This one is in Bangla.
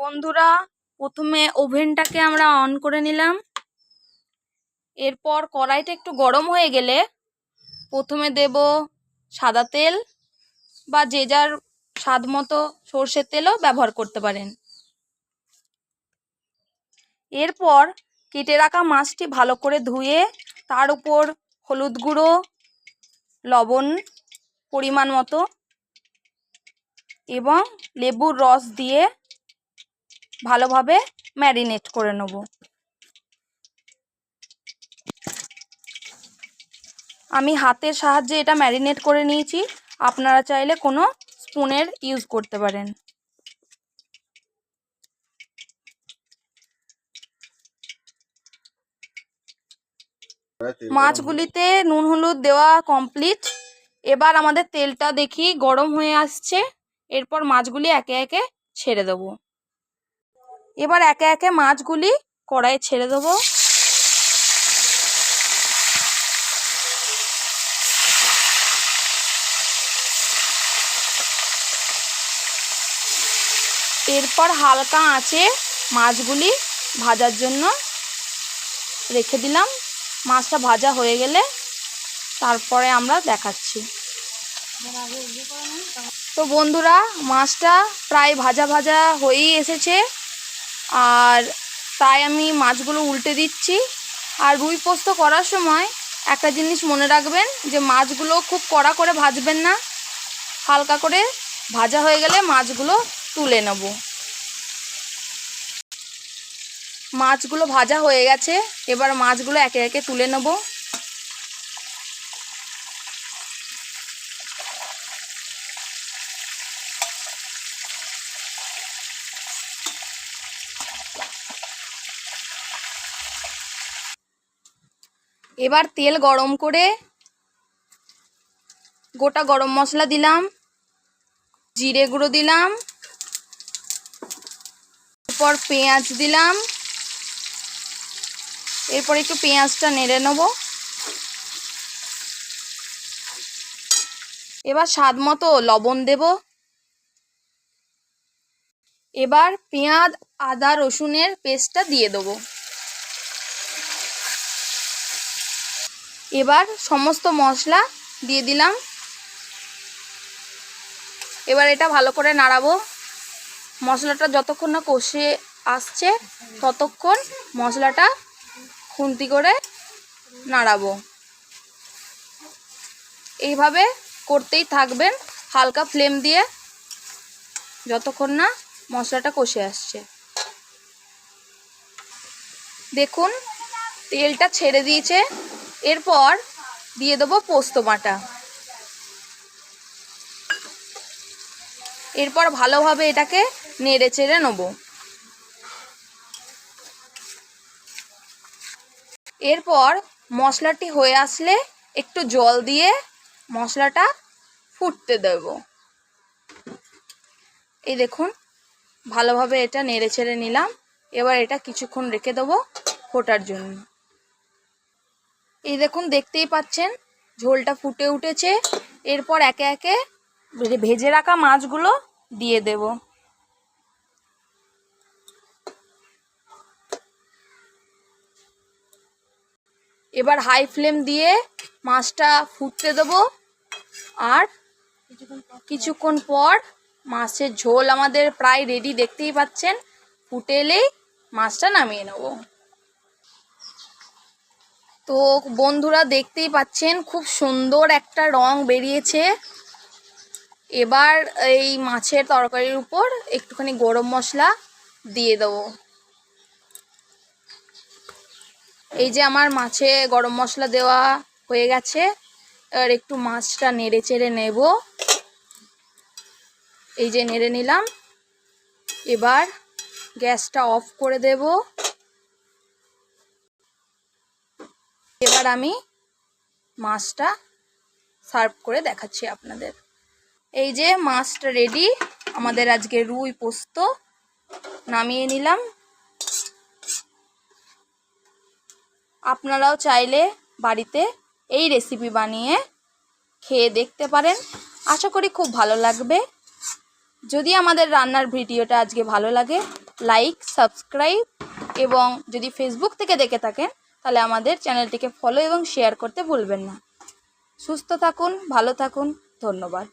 বন্ধুরা, প্রথমে ওভেনটাকে আমরা অন করে নিলাম। এরপর কড়াইটা একটু গরম হয়ে গেলে প্রথমে দেব সাদা তেল বা যে যার স্বাদ মতো সর্ষের তেলও ব্যবহার করতে পারেন। এরপর কেটে রাখা মাছটি ভালো করে ধুয়ে তার উপর হলুদ গুঁড়ো, লবণ পরিমাণ মতো এবং লেবুর রস দিয়ে ভালোভাবে ম্যারিনেট করে নেব। আমি হাতের সাহায্যে এটা ম্যারিনেট করে নিয়েছি। আপনারা চাইলে কোনো স্পুনের ইউজ করতে পারেন। মাছগুলিতে নুন, হলুদ দেওয়া কমপ্লিট। এবার আমাদের তেলটা দেখি গরম হয়ে আসছে। এরপর মাছগুলি একে একে ছেড়ে দেবো। এবার একে একে মাছগুলি কড়াইয়ে ছেড়ে দেবো। এরপর হালকা আঁচে মাছগুলি ভাজার জন্য রেখে দিলাম। মাছটা ভাজা হয়ে গেলে তারপরে আমরা দেখাচ্ছি। তো বন্ধুরা, মাছটা প্রায় ভাজা ভাজা হয়েই এসেছে। আর তাই আমি মাছগুলো উল্টে দিচ্ছি। আর রুই পোস্ত করার সময় একটা জিনিস মনে রাখবেন যে মাছগুলো খুব কড়া করে ভাজবেন না। হালকা করে ভাজা হয়ে গেলে মাছগুলো তুলে নেব। মাছগুলো ভাজা হয়ে গেছে। এবার মাছগুলো একে একে তুলে নেব। এবার তেল গরম করে গোটা গরম মশলা দিলাম, জিরে গুঁড়ো দিলাম, এরপর পেঁয়াজ দিলাম, এরপর একটু পেঁয়াজটা নেড়ে নেব। এবার স্বাদ মতো লবণ দেব। এবার পেঁয়াজ, আদা, রসুনের পেস্টটা দিয়ে দেবো। এবার সমস্ত মশলা দিয়ে দিলাম। এবার এটা ভালো করে নাড়াবো। মশলাটা যতক্ষণ না কষে আসছে, ততক্ষণ মশলাটা খুন্তি করে নাড়াবো। এইভাবে করতেই থাকবেন, হালকা ফ্লেম দিয়ে, যতক্ষণ না মশলাটা কষে আসছে। দেখুন, তেলটা ছেড়ে দিয়েছে। এরপর দিয়ে দেবো পোস্ত বাটা। এরপর ভালোভাবে এটাকে নেড়ে চেড়ে নেব। এরপর মশলাটি হয়ে আসলে একটু জল দিয়ে মশলাটা ফুটতে দেব। এই দেখুন, ভালোভাবে এটা নেড়ে ছেড়ে নিলাম। এবার এটা কিছুক্ষণ রেখে দেবো ফোটার জন্য। এই দেখুন, দেখতেই পাচ্ছেন, ঝোলটা ফুটে উঠেছে। এরপর একে একে ভেজে রাখা মাছগুলো দিয়ে দেব। এবার হাই ফ্লেম দিয়ে মাছটা ফুটতে দেবো। আর কিছুক্ষণ পর মাছের ঝোল আমাদের প্রায় রেডি দেখতেই পাচ্ছেন। ফুটে এলেই মাছটা নামিয়ে নেব। তো বন্ধুরা দেখতেই পাচ্ছেন, খুব সুন্দর একটা রং বেরিয়েছে। এবার এই মাছের তরকারির উপর একটুখানি গরম মশলা দিয়ে দেবো। এই যে আমার মাছে গরম মশলা দেওয়া হয়ে গেছে, এবার একটু মাছটা নেড়ে চেড়ে নেব। এই যে নেড়ে নিলাম, এবার গ্যাসটা অফ করে দেব। এবার আমি মাছটা সার্ভ করে দেখাচ্ছি আপনাদের। এই যে মাছটা রেডি আমাদের আজকে রুই পোস্ত নামিয়ে নিলাম। আপনারাও চাইলে বাড়িতে এই রেসিপি বানিয়ে খেয়ে দেখতে পারেন। আশা করি খুব ভালো লাগবে। যদি আমাদের রান্নার ভিডিওটা আজকে ভালো লাগে লাইক সাবস্ক্রাইব এবং যদি ফেসবুক থেকে দেখে থাকেন তাহলে আমাদের চ্যানেলটিকে ফলো এবং শেয়ার করতে ভুলবেন না। সুস্থ থাকুন ভালো থাকুন ধন্যবাদ।